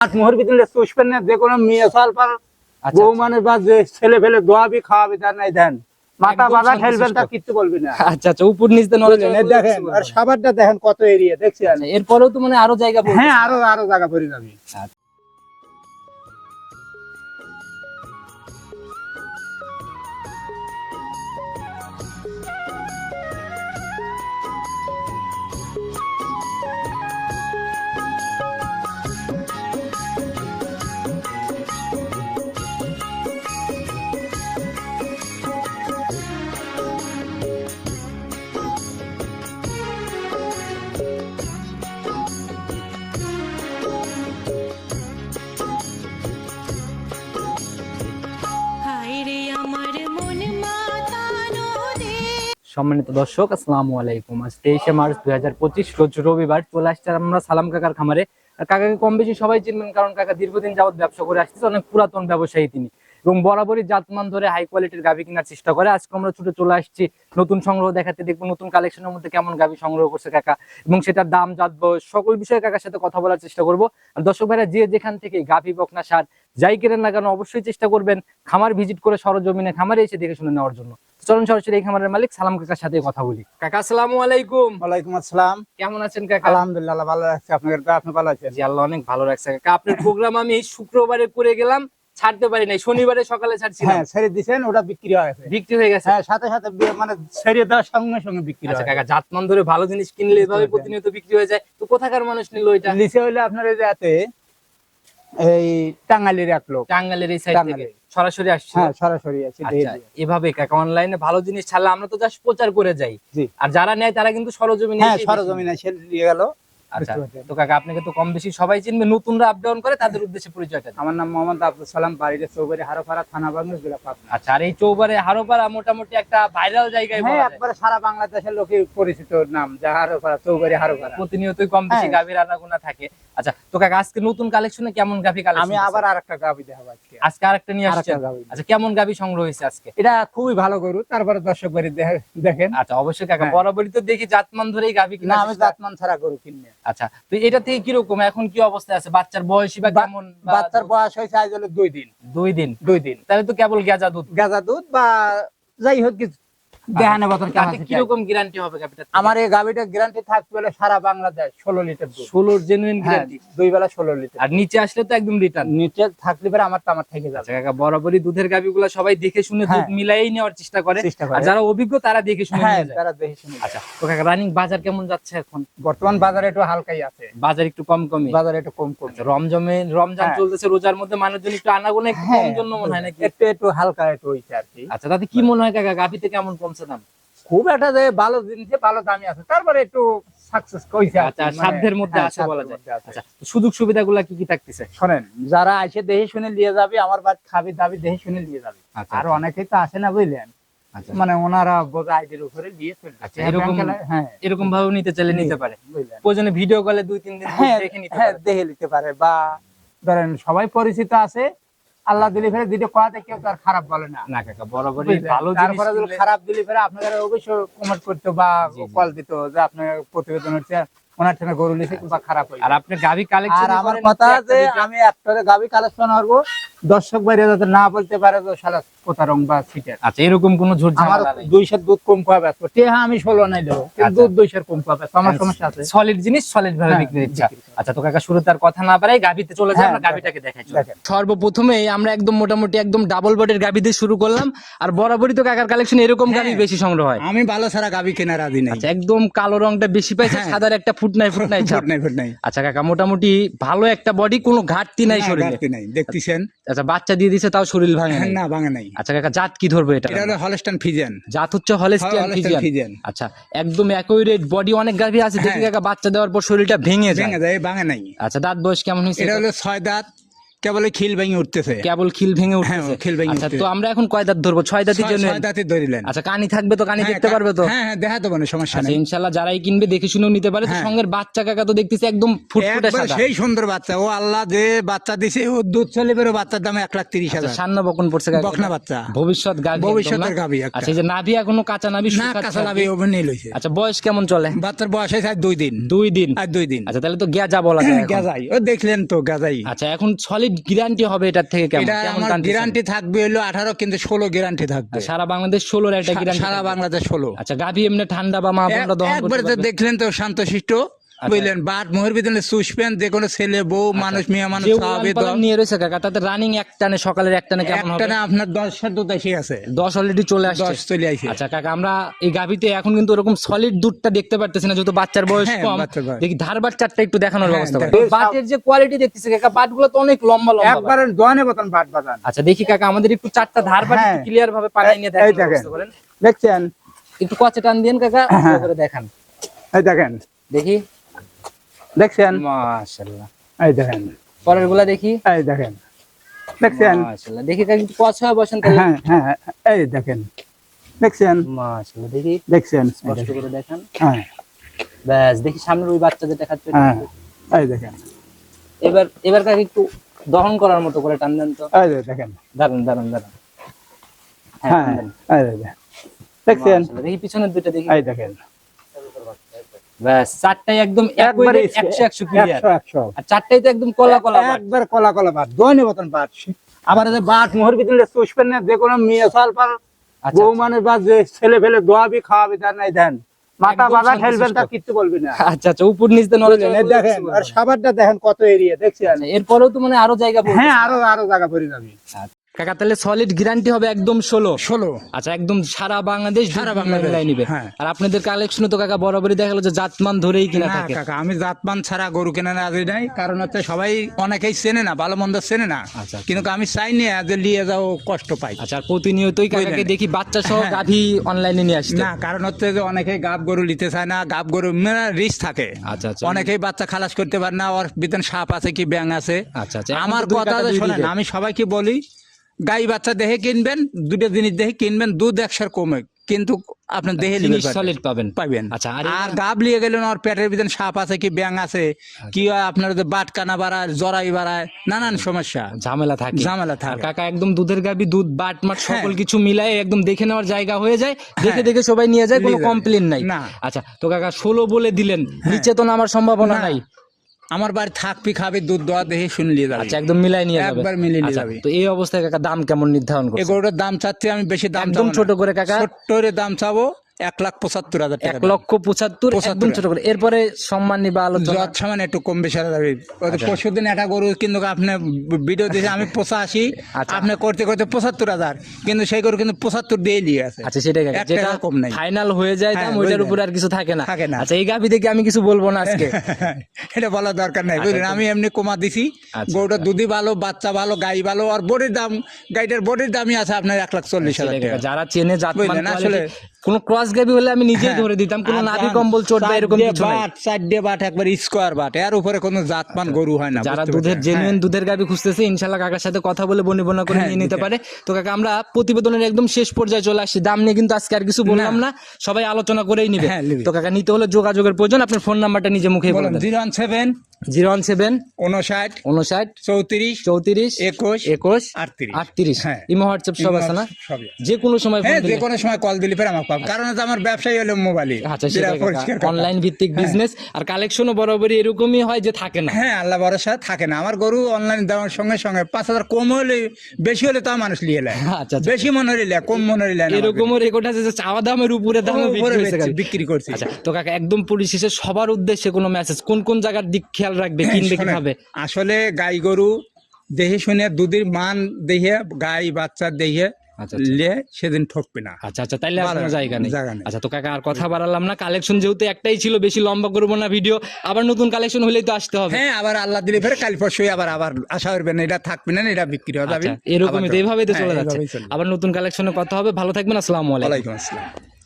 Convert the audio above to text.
আট মোহর চুষবেন না যে কোনো মেয়ে সাল পার আচ্ছা, মানে বা যে ছেলে ফেলে দোয়াবি খাওয়াবি তার নাই দেন। মাথা বাধা ঠেলবেন তা। কিচ্ছু বলবি না। আচ্ছা আচ্ছা উপর নিচ করলে দেখেন আর সাবারটা দেখেন কত এরিয়া দেখছি আচ্ছা, এরপরেও তো মানে আরও জায়গা হ্যাঁ আরও আরও জায়গা পড়ে যাবি। সম্মানিত দর্শক, আসসালামু আলাইকুম। আজ তেইশে মার্চ দুই হাজার পঁচিশ, রোজ রবিবার চলে আসছে আমরা সালাম কাকার খামারে। আর কাকাকে কম বেশি সবাই চিনবেন, কারণ কাকা দীর্ঘদিন যাবত ব্যবসা করে আসছে অনেক পুরাতন ব্যবসায়ী তিনি। এবং বরাবরই জাতমান ধরে হাই কোয়ালিটির গাভি কেনার চেষ্টা করে। আজকে আমরা ছুটে চলে আসছি, নতুন সংগ্রহ দেখাতে দেখব নতুন কালেকশনের মধ্যে কেমন গাভি সংগ্রহ করছে কাকা এবং সেটার দাম, জাত, বয়স, সকল বিষয়ে কাকার সাথে কথা বলার চেষ্টা করব। আর দর্শক ভাইরা, যে যেখান থেকে গাভি, বকনা, সার যাই কেনেন না কেন, অবশ্যই চেষ্টা করবেন খামার ভিজিট করে সরজমিনে খামারে এসে দেখে শুনে নেওয়ার জন্য। চলুন সরাসরি এই খামারের মালিক সালাম কাকার সাথে কথা বলি। কাকা আসসালামু আলাইকুম। ওয়ালাইকুম আসসালাম। কেমন আছেন কাকা? আলহামদুলিল্লাহ ভালো রাখছে। আপনাদের তো আপনি ভালো আছেন? জি আল্লাহ অনেক ভালো রাখছে কাকা। আপনার প্রোগ্রাম আমি এই শুক্রবারে করে গেলাম ছাড়তে পারি নাই। শনিবারে সকালে ছাড়ছিলাম। হ্যাঁ ছেড়ে দিছেন ওটা বিক্রি হয়ে গেছে। বিক্রি হয়ে গেছে? হ্যাঁ সাথে সাথে মানে ছেড়ে দেওয়ার সঙ্গে সঙ্গে বিক্রি আচ্ছা হয় কাকা জাতমান ধরে ভালো জিনিস কিনলে এভাবে প্রতিনিয়ত বিক্রি হয়ে যায়। তো কোথাকার মানুষ নিল এটা? নিচে হইলে আপনার এই যে এই টাঙ্গালির এক লোক। টাঙ্গালের এই সাইড থেকে। সরাসরি আসছে? হ্যাঁ সরাসরি দিয়ে আচ্ছা। এভাবে কাকা অনলাইনে ভালো জিনিস ছাড়লে আমরা তো জাস্ট প্রচার করে যাই। আর যারা নেয় তারা কিন্তু সরজমিনে হ্যাঁ সরজমিনে ছেড়ে দিয়ে গেল। আচ্ছা। তো কাকা আপনাকে তো কম বেশি সবাই চিনবে নতুনরা আপ ডাউন করে তাদের উদ্দেশ্যে পরিচয়টা আমার নাম মোহাম্মদ আব্দুল সালাম বাড়িতে চৌবাড়ি হারোপাড়া থানা বাংলা জেলা পাবনা। আচ্ছা আর এই হারোপাড়া মোটামুটি একটা ভাইরাল জায়গায় হ্যাঁ একবারে সারা বাংলাদেশের লোকে পরিচিত নাম যা হারোপাড়া চৌবাড়ি হারোপাড়া। প্রতিনিয়তই কম বেশি হ্যাঁ। গাভীর আনাগোনা থাকে। আচ্ছা তো কাকা আজকে নতুন কালেকশনে কেমন গাভী কালেকশন আমি আবার আরেকটা গাবি দেখাবো আজকে। আজকে আরেকটা নিয়ে আসছেন? আচ্ছা কেমন গাভী সংগ্রহ হয়েছে আজকে? এটা খুবই ভালো গরু তারপরে দর্শক বাড়ি দেখেন। আচ্ছা অবশ্যই কাকা হ্যাঁ। বরাবরই তো দেখি জাতমান ধরেই গাভী কিনা আমি জাতমান ছাড়া গরু কিনে আচ্ছা তো এটা থেকে কীরকম? এখন কি অবস্থা আছে? বাচ্চার বয়সী বা বা- কেমন? বাচ্চার বয়স হয়েছে আজ হলো দুই দিন। দুই দিন? দুই দিন। তাহলে তো কেবল গেজা দুধ। গেজা দুধ বা যাই হোক কিছু। দেহানে বতন কীরকম গ্যারান্টি হবে গাভীটা আমার এই গাভিটা গ্যারান্টি থাকবে বলে সারা বাংলাদেশ ষোলো লিটার দুধ। জেনুইন হ্যাঁ, গ্যারান্টি দুই বেলা ষোলো লিটার। আর নিচে আসলে তো একদম রিটার্ন নিচে থাকলে পরে আমার আমার থেকে যাবে। আচ্ছা কাকা বরাবরই দুধের গাভীগুলো সবাই দেখে শুনে দুধ হ্যাঁ। মিলাই নেওয়ার চেষ্টা করে। আর যারা অভিজ্ঞ তারা দেখে শুনে হ্যাঁ তারা দেখে শুনে আচ্ছা তো কাকা রানিং বাজার কেমন যাচ্ছে এখন? বর্তমান বাজারে একটু হালকাই আছে। বাজার একটু কম কমই? বাজারে একটু কম কম। রমজমে রমজান। চলতেছে রোজার মধ্যে মানুষজন একটু আনাগোনা একটু কম জন্য মনে হয় নাকি? একটু একটু হালকা একটু হইছে আর কি। আচ্ছা তাতে কি মনে হয় কাকা গাভিতে কেমন কমছে? দাম খুব একটা যে ভালো জিনিসে ভালো দামি আছে তারপরে একটু সাকসেস কইছে আচ্ছা মানে- সাধ্যের মধ্যে হ্যাঁ, আছে বলা যায়। আচ্ছা সুযোগ সুবিধাগুলো কি কি থাকতেছে? শোনেন যারা এসে দেখে শুনে নিয়ে যাবে আমার বাড়ি খাবি দাবি দেখে শুনে নিয়ে যাবে। আচ্ছা আর অনেকেই তো আসে না বুঝলেন। আচ্ছা। মানে ওনারা আইডির উপরে দিয়ে চলে আচ্ছা, এরকম- হ্যাঁ। এরকম ভাবে নিতে চাইলে নিতে পারে। প্রয়োজনে ভিডিও কলে দুই তিন দিন হ্যাঁ দেখে নিতে হ্যাঁ পারে। দেখে নিতে পারে। বা ধরেন সবাই পরিচিত আছে আল্লাহ দিলি ফেরে দিলে কোয়াতে কেউ তো আর খারাপ বলে না না কাকা বরাবরই? ভালো জিনিস তারপরে যদি খারাপ দিলি ফেরে আপনাদের অবশ্যই কমেন্ট করতে বা। কল দিত যে আপনার প্রতিবেদন হচ্ছে ওনার থেকে গরু নিছে কিংবা খারাপ হয়েছে আর আপনি গাবি কালেকশন আর আমার কথা যে আমি একটা গাবি কালেকশন করব দর্শক বাইরে যাতে না বলতে পারে তো সারা কোথারং বা সিটের আচ্ছা এরকম কোনো ঝুট আমার নেই। দুইশের দুধ কম খাওয়া ব্যস্ত। তে হ্যাঁ আমি ষোলো নাই দেবো কিন্তু আচ্ছা। দুধ দুইশের কম খাওয়া ব্যস্ত। আমার সমস্যা আছে। সলিড জিনিস সলিড ভাবে হ্যাঁ, বিক্রি ইচ্ছা আচ্ছা তো কাকা শুরু তার কথা না বাড়াই গাভিতে চলে যাই হ্যাঁ, আমরা গাভিটাকে দেখাই সর্বপ্রথমে আমরা একদম মোটামুটি একদম ডাবল বডির গাভি দিয়ে শুরু করলাম আর বরাবরই তো কাকার কালেকশন এরকম গাভি হ্যাঁ। বেশি সংগ্রহ হয়। আমি ভালো সারা গাবি কেনা রাজি নেই। আচ্ছা একদম কালো রংটা বেশি পাইছে। সাদার একটা ফুট নাই ফুট নাই ছাপ। ফুট নাই ফুট নাই। আচ্ছা কাকা মোটামুটি ভালো একটা বডি কোনো ঘাটতি নাই শরীরে। ঘাটতি নাই। দেখতেছেন? আচ্ছা বাচ্চা দিয়ে দিছে তাও শরীর ভাঙে না ভাঙে নাই। আচ্ছা কাকা জাত কি ধরবো এটা? এটা হলো হলস্টান ফিজেন জাত হচ্ছে হলস্টাইন ফিজিয়ান ফিজেন আচ্ছা একদম একই রেট বডি অনেক গাভি আছে। দেখি হ্যাঁ। কাকা বাচ্চা দেওয়ার পর শরীরটা ভেঙে যায়। ভেঙে যায় ভাঙে নাই। আচ্ছা দাঁত বয়স কেমন হয়েছে এটা? হলো ছয় দাঁত। কেবল খিল ভেঙে উঠতেছে। কেবল খিল ভেঙে হ্যাঁ, খিল ভেঙে আচ্ছা তো আমরা এখন কয় দাঁত ধরবো? ছয় দাঁতের জন্য ছয় দাঁতে ধরিলেন আচ্ছা কানি থাকবে তো কানি হ্যাঁ, দেখতে পারবে তো? হ্যাঁ হ্যাঁ দেখা দেবো না সমস্যা আচ্ছা নেই। ইনশাল্লাহ যারাই কিনবে দেখে শুনেও নিতে পারে তো হ্যাঁ। সঙ্গের বাচ্চা কাকা তো দেখতেছি একদম ফুটফুটে সাদা। সেই সুন্দর বাচ্চা। ও আল্লাহ যে বাচ্চা দিছে ও দুধ চলে বেরো বাচ্চার দাম এক লাখ তিরিশ হাজার। সান্ন বকন পড়ছে কাকা বকনা বাচ্চা। ভবিষ্যৎ গাভী ভবিষ্যতের একটা। আচ্ছা এই যে নাভি এখনও কাঁচা নাভি না কাঁচা লাভে ওভেন নিয়ে লইছে। আচ্ছা বয়স কেমন চলে? বাচ্চার বয়স হয়েছে দুই দিন। দুই দিন। আর দুই দিন। আচ্ছা তাহলে তো গ্যাজা বলা যায়। গাজাই। ও দেখলেন তো গাজাই। আচ্ছা এখন সলিড গ্যারান্টি হবে এটার থেকে কেমন এটা কেমন আমার? গ্যারান্টি থাকবে হলো আঠারো কিন্তু ষোলো গ্যারান্টি থাকবে সারা বাংলাদেশ ষোলোর একটা গ্যারান্টি সারা বাংলাদেশ ষোলো আচ্ছা গাভি এমনি ঠান্ডা বা মা বোনরা দহন করতে একবারে তো পারবে? দেখলেন তো শান্তশিষ্ট। বুঝলেন? বাট মোহর ভিতরে সুসপেন যে কোনো ছেলে বউ মানুষ মেয়ে মানুষ খাওয়াবে নিয়ে রয়েছে কাকা তাতে রানিং এক টানে সকালের এক টানে কেমন হবে? একটা না আপনার দশের দুধ এসে আছে দশ অলরেডি চলে আসছে। দশ চলে আসে। আচ্ছা কাকা আমরা এই গাভিতে এখন কিন্তু ওরকম সলিড দুধটা দেখতে পারতেছি না যেহেতু বাচ্চার বয়স হ্যাঁ, কম। দেখি ধারবার চারটা একটু দেখানোর হ্যাঁ, ব্যবস্থা করি। বাটের যে কোয়ালিটি দেখতেছি কাকা বাটগুলো তো অনেক লম্বা লম্বা বাট। একবারে দোয়ানে মতন বাট বাজান। আচ্ছা দেখি কাকা আমাদের একটু চারটা ধারবার হ্যাঁ। একটু ক্লিয়ার ভাবে পাকাই নিয়ে দেখেন। দেখছেন? একটু কচে টান দিন কাকা হ্যাঁ। করে দেখান। এই দেখেন। দেখি। দেখছেন? মাশাআল্লাহ। এই দেখেন। পরেরগুলা দেখি? এই দেখেন। দেখছেন? মাশাআল্লাহ। দেখি বসেন হ্যাঁ হ্যাঁ এই দেখেন। দেখছেন? মাশাআল্লাহ দেখি। দেখছেন? স্পষ্ট করে দেখান। হ্যাঁ। ব্যাস দেখি সামনের ওই বাচ্চা যেটা খাচ্ছে ওটা হ্যাঁ এই দেখেন। এবার এবার কাকে একটু দহন করার মতো করে টান দেন তো। এই দেখেন। দাঁড়ান দাঁড়ান দাঁড়ান। হ্যাঁ হ্যাঁ এই দেখেন। দেখছেন? দেখি পিছনের দুইটা দেখি। এই দেখেন। ব্যাস চারটাই একদম একশো একশো ক্লিয়ার একশো একশো। আর চারটাই তো একদম কলা কলা একবার কলা কলা বাট দোয়ানে মতন বাট আবার যে বাট মোহর ভিতরে সুসপেন না যে কোনো মেয়ে সাল পার আচ্ছা, বউ যে ছেলে ফেলে দোয়াবি খাওয়াবি তার নাই দেন মাথা একদম বাধা ঠেলবেন তা কিচ্ছু বলবি না। আচ্ছা আচ্ছা উপর নিচ দেখেন আর সাবারটা দেখেন কত এরিয়া দেখছেন? আচ্ছা, এরপরেও তো মানে আরও জায়গা হ্যাঁ আরও আরও জায়গা পড়ে যাবে। কাকা তাহলে সলিড গ্যারান্টি হবে একদম ষোলো। ষোলো। আচ্ছা একদম সারা বাংলাদেশ সারা বাংলাদেশ, নিবে হ্যাঁ। আর আপনাদের কালেকশনে তো কাকা বরাবরই দেখা গেলো যে জাতমান ধরেই কিনা থাকে। কাকা আমি জাতমান ছাড়া গরু কেনার রাজি নাই। কারণ হচ্ছে সবাই অনেকেই চেনে না ভালো মন্দ চেনে না। আচ্ছা। কিন্তু আমি চাই না যে নিয়ে যাও কষ্ট পাই। আচ্ছা আর প্রতিনিয়তই কাকাকে দেখি বাচ্চা সহ হ্যাঁ। গাভী অনলাইনে নিয়ে আসতে। না কারণ হচ্ছে যে অনেকেই গাব গরু নিতে চায় না গাব গরু রিস্ক থাকে। আচ্ছা আচ্ছা। অনেকেই বাচ্চা খালাস করতে পারে না ওর ভিতরে সাপ আছে কি ব্যাং আছে। আচ্ছা আচ্ছা আমার কথা শোনেন আমি সবাইকে বলি গাই বাচ্চা দেখে কিনবেন দুটো জিনিস দেখে কিনবেন দুধ একশোর কমে কিন্তু আপনার দেহে সলিড পাবেন। পাবেন আচ্ছা আর আর গাব লিয়ে গেলেন ওর পেটের ভিতরে সাপ আছে কি ব্যাং আছে আচ্ছা। কি হয় আপনার যে বাট কানা বাড়ায় জরাই বাড়ায় নানান সমস্যা। ঝামেলা থাকে। ঝামেলা আর থাকে। কাকা একদম দুধের গাবি দুধ বাট মাট হ্যাঁ। সকল কিছু মিলাই একদম দেখে নেওয়ার জায়গা হয়ে যায় দেখে দেখে সবাই নিয়ে যায় কোনো কমপ্লেন নাই। না। আচ্ছা তো কাকা ষোলো বলে দিলেন নিচে তো নামার সম্ভাবনা নাই। আমার বাড়ি থাকবি খাবি দুধ দোয়া দেখে শুনে নিয়ে যাবে। আচ্ছা একদম মিলাই নিয়ে যাবে। একবার মিলিয়ে নিয়ে আচ্ছা, যাবে। তো এই অবস্থায় কাকা দাম কেমন নির্ধারণ এই এগুলোর দাম চাচ্ছি আমি বেশি দাম একদম ছোট করে কাকা? ছোট্ট করে দাম চাবো। এক লাখ পঁচাত্তর হাজার এক লক্ষ পঁচাত্তর একদম ছোট করে। এরপরে সম্মান আলোচনা। একটু কম বেশি যাবে আচ্ছা। পরশু দিন একটা গরু কিন্তু আপনি ভিডিও দিয়েছে আমি পঁচাশি আচ্ছা। আপনি করতে করতে পঁচাত্তর হাজার। কিন্তু সেই গরু কিন্তু পঁচাত্তর দিয়ে আছে আচ্ছা সেটাই যেটা কম নাই। ফাইনাল হয়ে যায় দাম হ্যাঁ, ওইটার উপর আর কিছু থাকে না। থাকে না। আচ্ছা এই গাভি দেখে আমি কিছু বলব না আজকে। এটা বলার দরকার নাই বুঝলেন? আমি এমনি কমা দিছি। আচ্ছা, গরুটা দুধি ভালো বাচ্চা ভালো গাই ভালো আর বডির দাম গাইটার বডির দামই আছে আপনার এক লাখ চল্লিশ হাজার টাকা। যারা চেনে বুঝলেন, আসলে- কোনো ক্রস গাবি হলে আমি নিজেই ধরে দিতাম কোনো নাভি কম্বল চোট বা এরকম কিছু নাই। বাট চারটে বাট একবার স্কোয়ার বাট এর উপরে কোনো জাতমান গরু হয় না যারা দুধের জেনুইন হ্যাঁ। দুধের গাবি খুঁজতেছে ইনশাল্লাহ কাকার সাথে কথা বলে বনি বনা করে হ্যাঁ, নিয়ে নিতে। পারে। তো কাকা আমরা প্রতিবেদনের একদম শেষ পর্যায়ে চলে আসছি। দাম নিয়ে কিন্তু আজকে আর কিছু বললাম না সবাই আলোচনা করেই নিবে। হ্যাঁ, তো কাকা নিতে হলে যোগাযোগের প্রয়োজন আপনার ফোন নাম্বারটা নিজে মুখে বলে বলুন zero seven zero one seven উনষাট উনষাট চৌত্রিশ চৌত্রিশ একুশ একুশ আটত্রিশ। আটত্রিশ। হ্যাঁ। ইমো হোয়াটসঅ্যাপ সব আছে না? যে কোনো সময় হ্যাঁ যে কোনো সময় কল দিলে পাবো। কারণ আমার ব্যবসায়ী হলো মোবাইলে আচ্ছা অনলাইন ভিত্তিক বিজনেস আর কালেকশনও বরাবরই এরকমই হয় যে থাকে না। হ্যাঁ আল্লাহ ভরসা থাকে না। আমার গরু অনলাইন দেওয়ার সঙ্গে সঙ্গে পাঁচ হাজার কম হলে বেশি হলে তাও মানুষ নিয়ে নেয়। আচ্ছা আচ্ছা। বেশি মনে হলে কম মনে হলে এরকমও রেকর্ড আছে যে চাওয়া দামের উপরে দামে বিক্রি করছে। আচ্ছা তো কাকা একদম পরিশেষে সবার উদ্দেশ্যে কোনো মেসেজ কোন কোন জায়গার দিক খেয়াল রাখবে কিনবে কীভাবে? আসলে গাই গরু দেখে শুনে দুধের মান দেখে গাই বাচ্চা দেখে আচ্ছা, সেদিন ঠকবে না। আচ্ছা আচ্ছা তাইলে আর জায়গা নেই। আচ্ছা তো কাকা আর কথা বাড়ালাম না কালেকশন যেহেতু একটাই ছিল বেশি লম্বা করব না ভিডিও আবার নতুন কালেকশন হলেই তো আসতে হবে। হ্যাঁ আবার আল্লাহ দিলে ফের কাল পরশু আবার আবার আশা করবেন এটা থাকবে না এটা বিক্রি যাবে এরকমই তো এইভাবেই তো হ্যাঁ, চলে যাচ্ছে। আবার নতুন কালেকশনে কথা হবে ভালো থাকবেন আসসালামু আলাইকুম। আসসালাম।